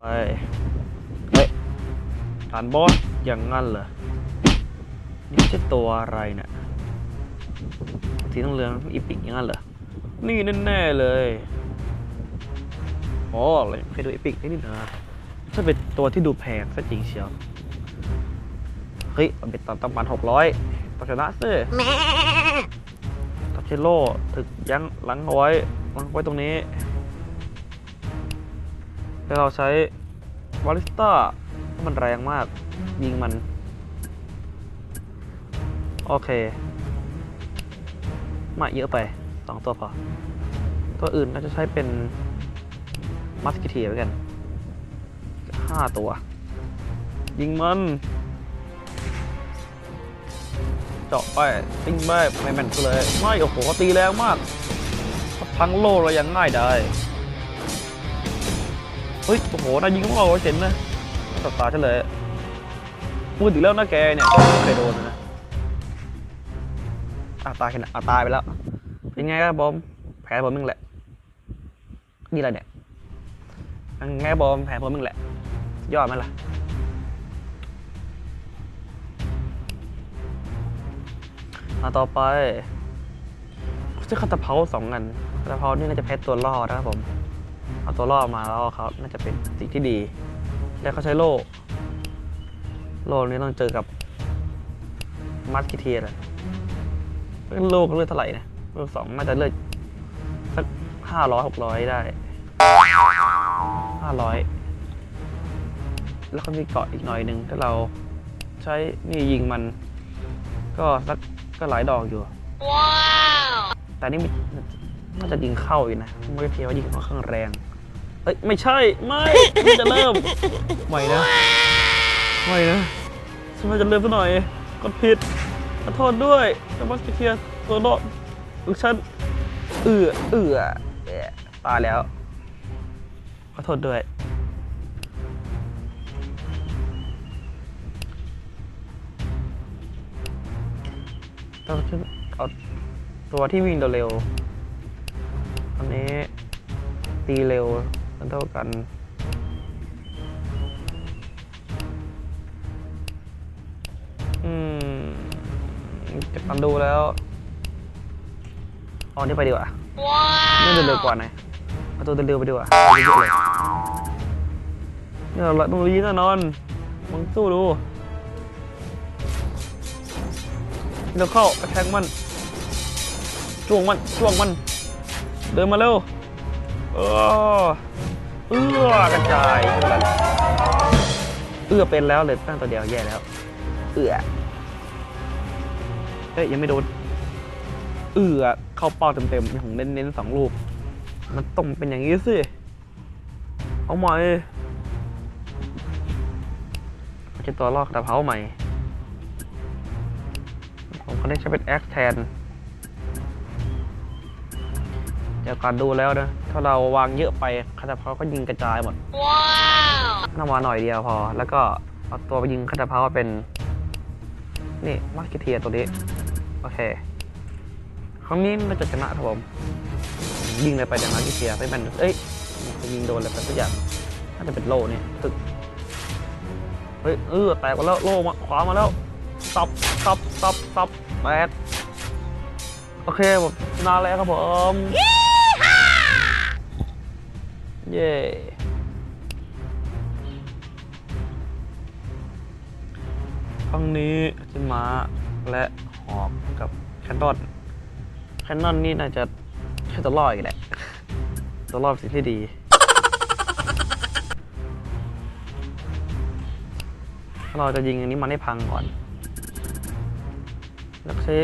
ไปเฮ้ยฐานบอสอย่างงั้นเหรอ นี่ใช่ตัวอะไรเนี่ยสีต้องเหลืองอีปิกอย่างนั้นเหรอ นี่แน่ๆเลยอ๋อเลยเคยดูอีปิกนี่นะถ้าเป็นตัวที่ดูแพงซะจริงเชียว เฮ้ยเป็นตันตั้งปันหกร้อยต้องชนะสิ เชโลถึกยั้งหลังเอาไว้วางไว้ตรงนี้ แล้วเราใช้บอลิสต้ามันแรงมาก ยิงมัน โอเค มาเยอะไปสองตัวพอ ตัวอื่นน่าจะใช้เป็นมัสกิเทียไว้กันห้าตัว ยิงมัน เจาะไปติ้งไปไม่แม่นเลยไม่โอ้โหเขาตีแรงมากเขาพังโล่เรายังง่ายได้เฮ้ยโอ้โหนายยิงของเราเจ๋งนะตัดตาเฉลยพูดถึงแล้วนะแกเนี่ยเคยโดนนะอะตายแค่ไหนอะตายไปแล้ว เป็นไงครับบอมแผลผมมึงแหละ นี่อะไรเนี่ยไงบอมแผลผมมึงแหละ ยอดไหมล่ะ มาต่อไปซื้อคาตาเพาสองอันคาตาเพานี่น่าจะเพชรตัวล่อนะครับผม เอาตัวล่อมาแล้วเขาน่าจะเป็นสิ่งที่ดี แล้วเขาใช้โล่ โล่นี้ต้องเจอกับมัสกิเทียแหละโล่ก็เลือดเท่าไหร่นะโล่สองน่าจะเลือดสักห้าร้อยหกร้อยได้ห้าร้อยแล้วก็มีเกาะอีกหน่อยหนึ่งถ้าเราใช้นี่ยิงมัน ก็สัก ก็หลายดอกอยู่แต่นี่มันน่าจะยิงเข้าอยู่นะไม่ได้เพียงว่ายิงค่อนข้างแรง เอ้ยไม่ใช่ไม่ไม่จะเริ่มไม่นะไม่นะฉันว่าจะเริ่มซะหน่อยกดผิดขอโทษด้วยแต่ว่าเทียร์ตัวโดดลูกฉันเอือเอือเอ่อตายแล้วขอโทษด้วย ต้องเอาตัวที่วิ่งเร็วๆอันนี้ตีเร็วมันเท่ากันอืมจะกันดูแล้วเอาอันนี้ไปดีกว่านี่เร็วๆกว่าหน่อยเอาตัวเร็วๆไปดีกว่าเอาเยอะๆเลยเนี่ยเราต้องรีแน่นอนมึงสู้ดู เร็วเข้าแทงมันจ้วงมันจ้วงมัน เดินมาเร็วเออเอื้อกระจายขึ้นเอื้อเป็นแล้วเลยตั้งตัวเดียวแย่แล้ว เอื้อเอ้ยยังไม่โดนเอื้อเข้าเป้าเต็มๆของเน้นๆสองลูกมันต้องเป็นอย่างนี้สิเอาใหม่จะตัวลอกกระเพาใหม่ ผมก็ได้ใช้เป็นแอคแทนจากการดูแล้วนะ ถ้าเราวางเยอะไปคาตาเพาก็ยิงกระจายหมด ว้าวน้ำมาหน่อยเดียวพอ แล้วก็เอาตัวไปยิงคาตาเพาเป็น นี่มาร์กิเทียตัวนี้ โอเค ครั้งนี้น่าจะชนะครับผม ยิงเลยไปแต่มาร์กิเทียไปมันเอ้ยจะยิงโดนอะไรไปสักอย่างน่าจะเป็นโล่เนี่ยตึก เฮ้ย เออแตกมาแล้ว โล่มาขวามาแล้ว ซับซับซับซับแตกโอเคผมชนะแล้วครับผมเย้ครั้งนี้จิม้าและหอกกับแคนนอนแคนนอนนี่น่าจะใช้ตัวรอดอีกแหละตัวรอดเป็นสิ่งที่ดีเราจะยิงอันนี้มันให้พังก่อน แล้วใช้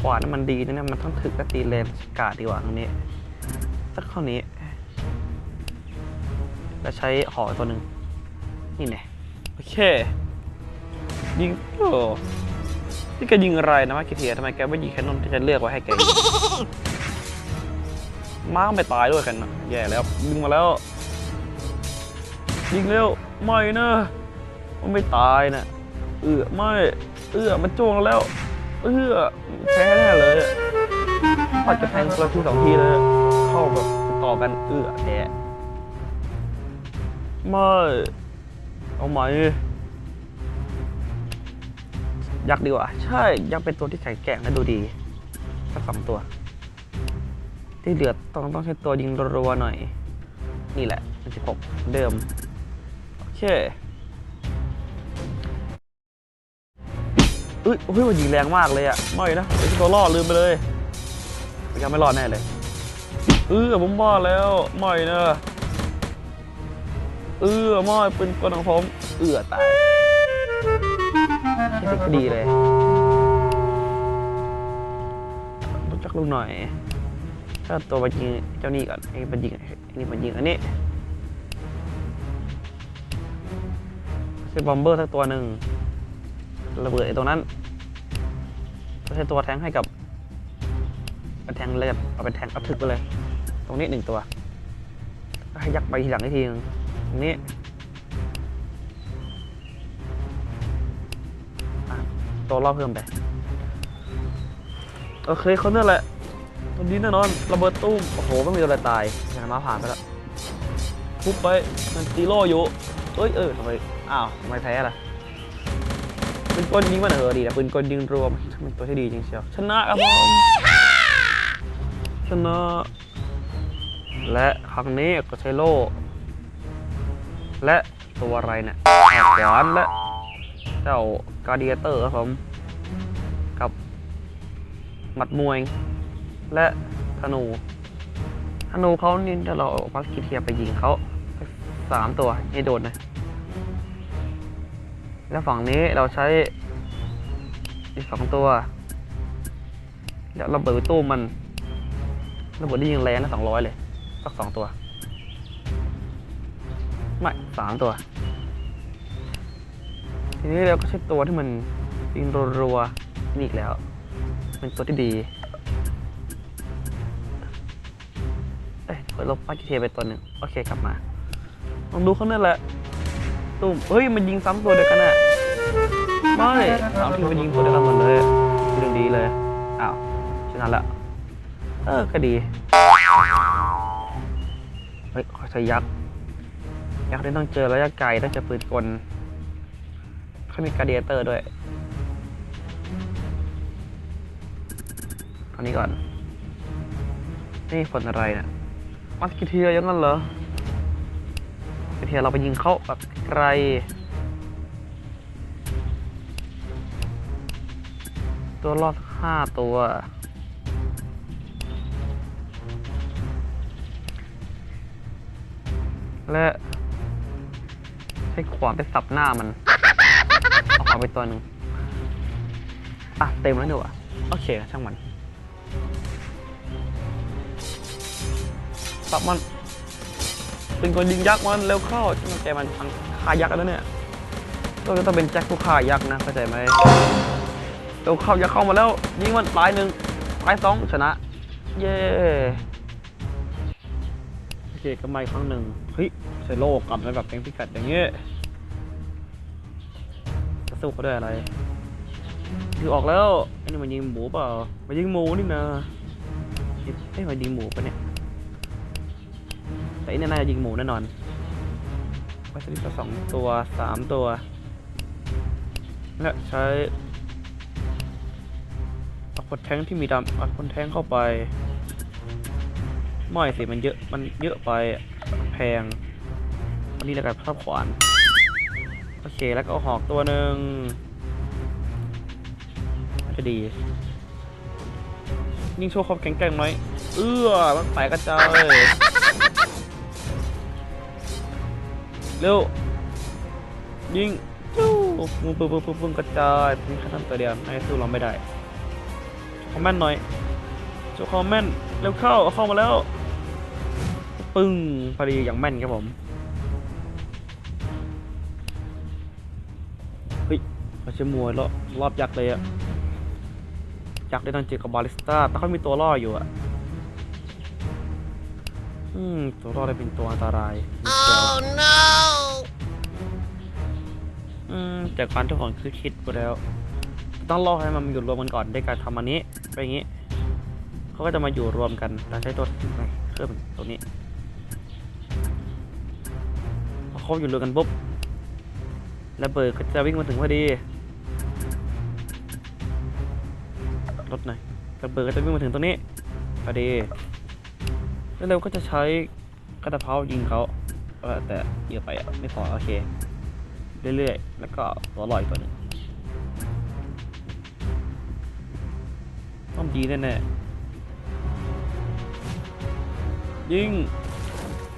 ขวานมันดีนะเนี่ยมันต้องถึกและตีเลนสกาดดีกว่าตรงนี้ สักเท่านี้ แล้วใช้หอตัวหนึ่งนี่แน่โอเค ยิงโอ้นี่แกยิงอะไรนะมาคิเทียทำไมแกไม่ยิงแคนนอนที่จะเลือกไว้ให้แกม้าไม่ตายด้วยกันนะแย่แล้วยิงมาแล้ว ยิงเร็วไม่นะมันไม่ตายนะเออไม่ เอือมันจ้วงแล้ว เอือแพ้แน่เลยปัดกระแทงคนละทีสองทีเลยเข้าแบบต่อกันเอื้อแท้ไม่เอาไหมยักษ์ดีกว่า ใช่ยักษ์เป็นตัวที่แข็งแกร่งและดูดีสักสองตัว ที่เหลือต้องต้องใช้ตัวยิงรัวๆหน่อย นี่แหละเป็นสิบหกเดิม โอเค อ้ยเฮ้ยมันยิงแรงมากเลยอะไม่นะไอ้ที่ตัวล่อลืมไปเลยยังไม่รอดแน่เลยเออผมบ้าแล้วไม่นะเออไม่เป็นกลของผมเอือตายใช่สิดีเลยรู้จักลูกหน่อยถ้าตัวมายิงเจ้านี่ก่อนไอ้มันยิงไอ้นี่มันยิงอันนี้คือบอมเบอร์สักตัวหนึ่งระเบิดไอ้ตรงนั้น ใช้ตัวแทงให้กับเป็นแทงเลยเอาเป็นแทงเอาถึกไปเลย ตรงนี้หนึ่งตัวให้ยักไปทีหลังอีกทีนึงตรงนี้ตัวรอบเพิ่มไป โอเคเขาเนี่ยแหละตัวนี้แน่นอนระเบิดตุ้ม โอ้โห ไม่มีตัวอะไรตายอย่างมาผ่านไปแล้วทุบไปมันตีโล่อยู่ เอ้ยเออทำไม อ้าวทำไมแพ้ล่ะ ปืนกลยิงมันเออดีนะปืนกลยิงรวมเป็นตัวที่ดีจริงเชียวชนะครับผมชนะ และครั้งนี้ก็ใช้โล่ และตัวอะไรเนี่ยแอบขวานและเจ้าการ์เดียเตอร์ครับผม กับหมัดมวย และธนู ธนูเขานี่ถ้าเราเอาพักคิเทียไปยิงเขาสามตัวให้โดนนะ แล้วฝั่งนี้เราใช้อีกสองตัวแล้วเราเบิดตู้มันระเบิดได้ยิงแรงนะสองร้อยเลยสักสองตัว ไม่สามตัว ทีนี้เราก็ใช้ตัวที่มันยิงรัวๆนี่อีกแล้ว เป็นตัวที่ดีเอ้ยเปิดลบปากิเทไปตัวหนึ่งโอเคกลับมาลองดูข้างนั้นแหละ ตุ้มเฮ้ยมันยิงซ้ำตัวเดียวกันอะไม่สามทีมันยิงตัวเดียวกันหมดเลยเรื่องดีเลยอ้าวชนะละเออก็ดีเฮ้ยขอใช้ยักษ์ยักษ์นี่ต้องเจอระยะไกลต้องเจอปืนกลเขามีกาเดียเตอร์ด้วยเอานี้ก่อนนี่ผลอะไรเนะี่ยมัสกิเทียยังงั้นเหรอ เทียเราไปยิงเขาแบบไกลตัวรอดสักห้าตัว และใช้ขวานไปสับหน้ามัน เอาขวานไปตัวหนึ่งอะ เต็มแล้วดีกว่าโอเคช่างมันสับมัน เป็นคนยิงยักษ์มันเร็วเข้าจังใจมันพังฆ่ายักษ์แล้วเนี่ยต้องต้องเป็นแจ็คผู้ฆ่ายักษ์นะเข้าใจไหมเร็วเข้ายักษ์เข้ามาแล้วยิงมันตายหนึ่งตายสองชนะ เย้โอเคก็มาอีกครั้งหนึ่งเฮ้ยใส่โลกกลับมาแบบเป็นพิกัดอย่างเงี้ยจะสู้เขาด้วยอะไรคือออกแล้วไอ้นี่มันยิงหมูเปล่ามันยิงหมูนี่นะเอ้ยมันยิงหมูปะเนี่ย แต่อันนี่น่าจะยิงหมูแน่นอนไว้สลิปสองตัวสามตัว และใช้เอาคนแทงที่มีดำเอาคนแทงเข้าไปไม่สิมันเยอะมันเยอะไปแพงอันนี้แล้วกันภาพขวาน โอเคแล้วก็หอกตัวหนึ่งจะดียิงโชว์ความแข็งแกร่งหน่อย เอื้อมันแตกกระจาย เร็วยิงจู้ปึ้งปึ้งปึ้งปึ้งปึ้งกระจายมีแค่นั้นตัวเดียวให้สู้เราไม่ได้คอมแมนต์หน่อยโชว์คอมแมนต์เร็วเข้าเข้ามาแล้วปึ้งพอดีอย่างแม่นครับผมเฮ้ยเขาใช้มวยรอบรอบยักษ์เลยอะยักษ์ได้ต้งเจอกับบาลิสต้าแต่เขามีตัวล่ออยู่อะ อืมตัวล่อได้เป็นตัวอันตรายนิดเดียวอืมแต่การทุกคนคือคิดไปแล้ว ต้องรอให้มันอยู่รวมกันก่อนด้วยการทำอันนี้ไปอย่างนี้เขาก็จะมาอยู่รวมกันเราใช้ตัวไหนเครื่องตัวนี้พอเขาอยู่รวมกันปุ๊บระเบิดก็จะวิ่งมาถึงพอดีรถหน่อยระเบิดก็จะวิ่งมาถึงตรงนี้พอดี แล้วเราก็จะใช้กระตะเพรายิงเขาเออแต่เยอะไปอะไม่พอโอเค เรื่อยๆ แล้วก็ตัวลอยตัวหนึ่งต้องดีแน่ๆยิง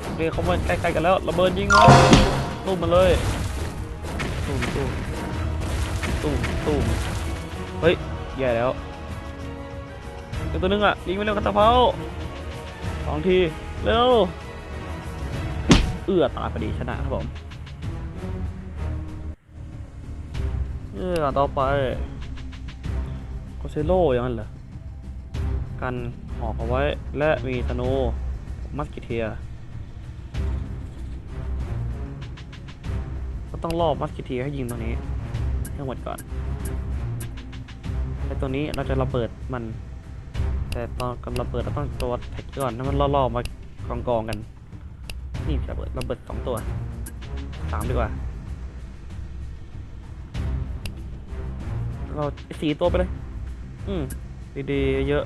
โอเคเขามาใกล้ๆกันแล้วระเบิดยิงมาตุ้มมาเลยตุ้มตุ้มตุ้มตุ้มเฮ้ยแย่แล้วตัวนึงอะยิงไปเร็วกันตะเพรา องที เร็ว เอื้อตายพอดีชนะครับผม เออต่อไปก็เซโล่อย่างนั้นเหรอ กันหอกเอาไว้ และมีธนูมัสกิเทีย ก็ต้องล่อมัสกิเทียให้ยิงตรงนี้ให้หมดก่อนไอ้ตัวนี้เราจะระเบิดมัน แต่ตอนกำระเบิดเราต้องตัวแท็กก่อนให้มันล่อๆมากองกองๆกัน นี่ระเบิดระเบิดสองตัวสามดีกว่า เราสี่ตัวไปเลย อืมดีๆเยอะ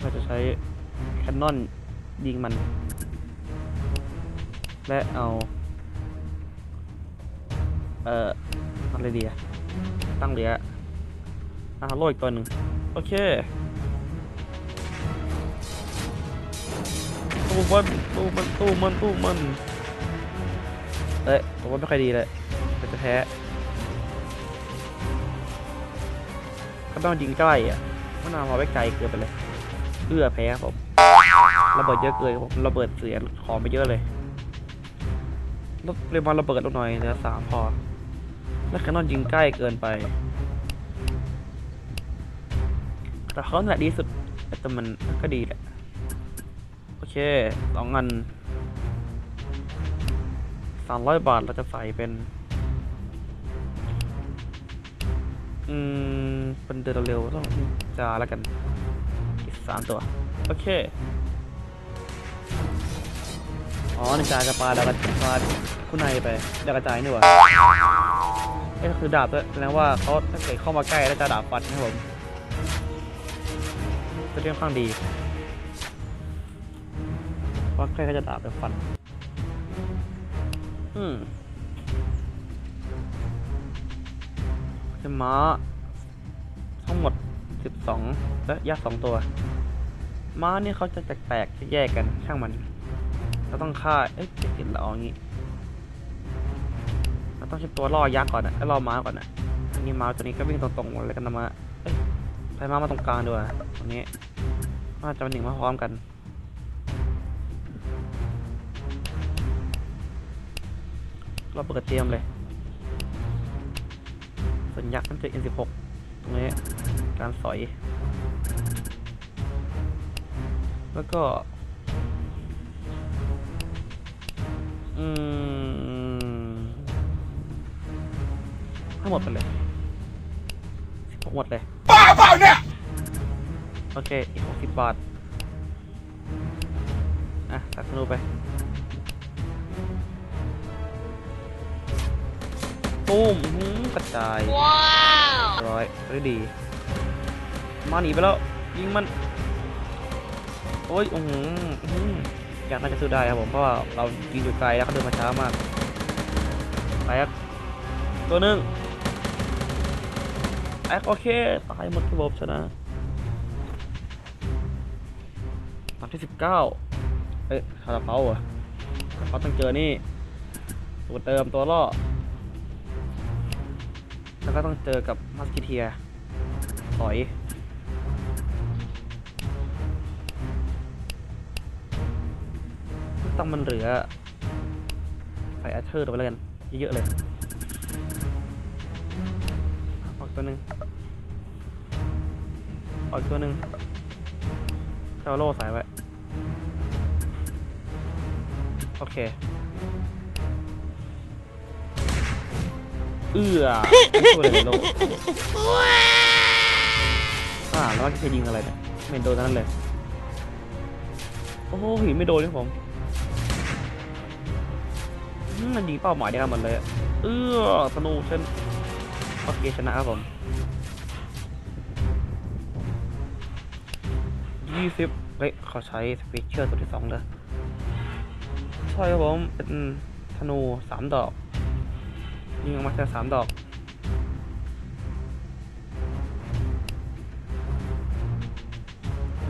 เราจะใช้แคนนอนยิงมัน และเอา เอ่ออะไรดีอะตั้งเหลืออะโลอีกตัวหนึ่ง โอเคตู้มันตู้มันตู้มันตู้มันเอ้ยผมว่าไม่ค่อยดีเลยจะแพ้ก็ต้องยิงใกล้อะเพราะนำมาไว้ไกลเกินไปเลยเอื้อแพ้ผมระเบิดเยอะเกินผมระเบิดเสียของไปเยอะเลยลดปริมาระเบิดลงหน่อยเหลือสามพอ แล้วแคนนอนยิงใกล้เกินไป แต่เขาแหละดีสุด แต่มันก็ดีแหละ โอเคสองอันสามร้อยบาทเราจะใส่เป็น อืม เป็นเดินเร็วต้องจาแล้วกัน อีกสามตัว โอเค อ๋อนินจาจะปาดาวกระปาคุณนายไปดาวกระจายนี่หว่าเอ้คือดาบด้วยแสดงว่าเขาถ้าเกิดเข้ามาใกล้แล้วจะดาบฟันนะผม จะเรียกข้างดีเพราะใกล้ก็จะดาไปฟัน อืมจะม้าทั้งหมด 12 และยักษ์สองตัว ม้านี่เขาจะแปลกๆแยกกันช่างมันเราต้องฆ่า เอ้ยจะกินเราเอางี้เราต้องใช้ตัวล่อยักษ์ก่อนนะแล้วล่อม้าก่อนนะอันนี้ม้าตัวนี้ก็วิ่งตรงๆหมดเลยกันนะมาเอ้ยไปม้ามาตรงกลางดีกว่าตรงนี้ น่าจะเป็นหนึ่งมาพร้อมกัน เราเปิดเตรียมเลยส่วนยักษ์นั่นจะ N16 ตรงนี้การสอย แล้วก็อืมให้หมดไปเลย16หมดเลย โอเค อีก60บาท อะตัดธนูไปตูมอื้อหือกระจาย ว้าวร้อยได้ดี มาหนีไปแล้ว ยิงมัน โอ้ยอือหืออื้อหืออยากน่าจะสู้ได้ครับผม เพราะว่าเรายิงอยู่ไกลแล้วเขาเดินมาช้ามากแอ๊กตัวหนึ่งแอ๊กโอเค ตายหมดระบบชนะ ตอนที่สิบเก้าเอ้ยคาราเปาเหรอเขาต้องเจอนี่ ตัวเติมตัวล่อ แล้วก็ต้องเจอกับมัสกิเทียถอยต้องมันเหลือใส่อัชเชอร์ลงไปเลยกัน เยอะๆเลยออกตัวหนึ่งออกตัวหนึ่งเจ้าโล่ใส่ไว้ โอเค เอื้อไม่ช่วยเลยโลกอ่าามแล้วว่าจะยิงอะไรเนี่ยไม่เห็นโดนทั้งนั้นเลย โอ้โหหินไม่โดนเลยผมอืมมันยิงเป้าหมายเดียวกันหมดเลยอะเออสนุกเช่นโอเคชนะครับผมยี่สิบเฮ้ยเขาใช้สเปเชียลตัวที่สองเลย ช่ครับผม เป็นธนูสามดอก ยิงออกมาแค่สามดอก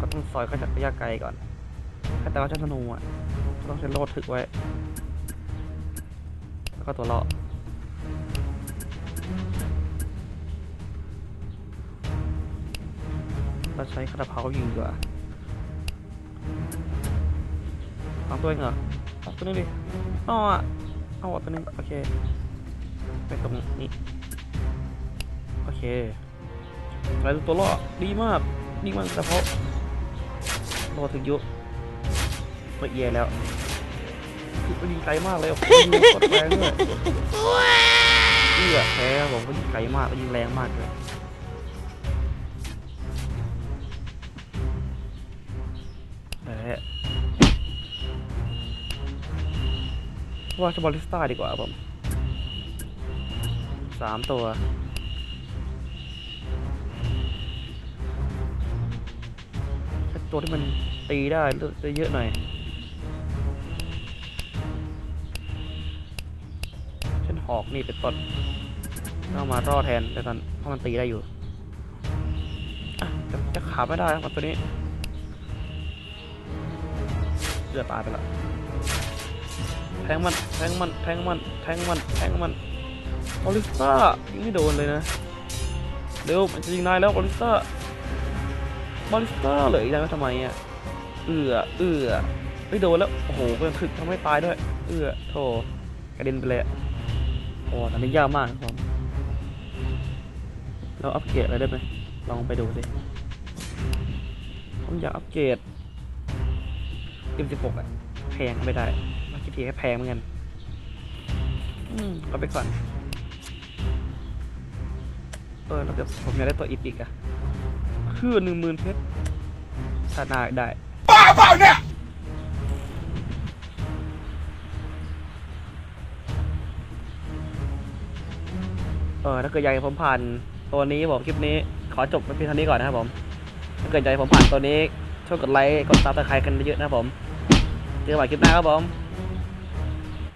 ก็ต้องซอยก็จากระยะไกลก่อน แต่ว่าเจ้าธนูอะ ต้องใช้โลดถึกไว้ แล้วก็ตัวเลาะเราใช้คาตาเพายิงดีกว่าเอาตัวเองเหรอ ตัวนี้ดิเอาอะเอาตัวนี้โอเค ไปตรงนี้ โอเคอะไรตัวล่อดีมากดีมากแต่เพราะรอถึงยุละเอียแล้วคือมันยิงไกลมากเลยอะยิงกดแรงด้วยเอื้อแพ้ผมก็ยิงไกลมากยิงแรงมากเลยแพ้ ว่าจะบอลลิสต้าดีกว่าผมสามตัว ตัวที่มันตีได้จะเยอะหน่อยเช่นหอกนี่เป็นต้นเข้ามารอแทนแต่ตอนเพราะมันตีได้อยู่จะขาไม่ได้ครับตัวนี้เลือดตายไปละ แทงมันแทงมันแทงมันแทงมันแทงมันออลิสต้ายิงไม่โดนเลยนะเร็วมันจะยิงนายแล้วออลิสต้าบอลิสต้าเหลืออีกแล้วทำไมอะเอือเอือไม่โดนแล้วโอ้โหเป็นถึกทำให้ตายด้วย เอือโถกระเด็นไปเลยอะโอ้ตอนนี้ยากมากครับผมเราอัปเกรดอะไรได้ไหมลองไปดูสิผมอยากอัปเกรด M16 อะแพงไม่ได้ ทีให้แพงเหมือนกัน อืมเอาไปก่อน เออแล้วเดี๋ยวผมอยากได้ตัวอีพิกอะคือหนึ่งหมื่นเพชรถ้าได้ได้บ้าเปล่าเนี่ยเออถ้าเกิดอยากให้ผมผ่านตัวนี้ผมคลิปนี้ขอจบไปเพียงเท่านี้ก่อนนะครับผมถ้าเกิดอยากให้ผมผ่านตัวนี้ช่วยกดไลค์กดซับสไครต์กันเยอะๆนะครับผมเจอกันใหม่คลิปหน้าครับผม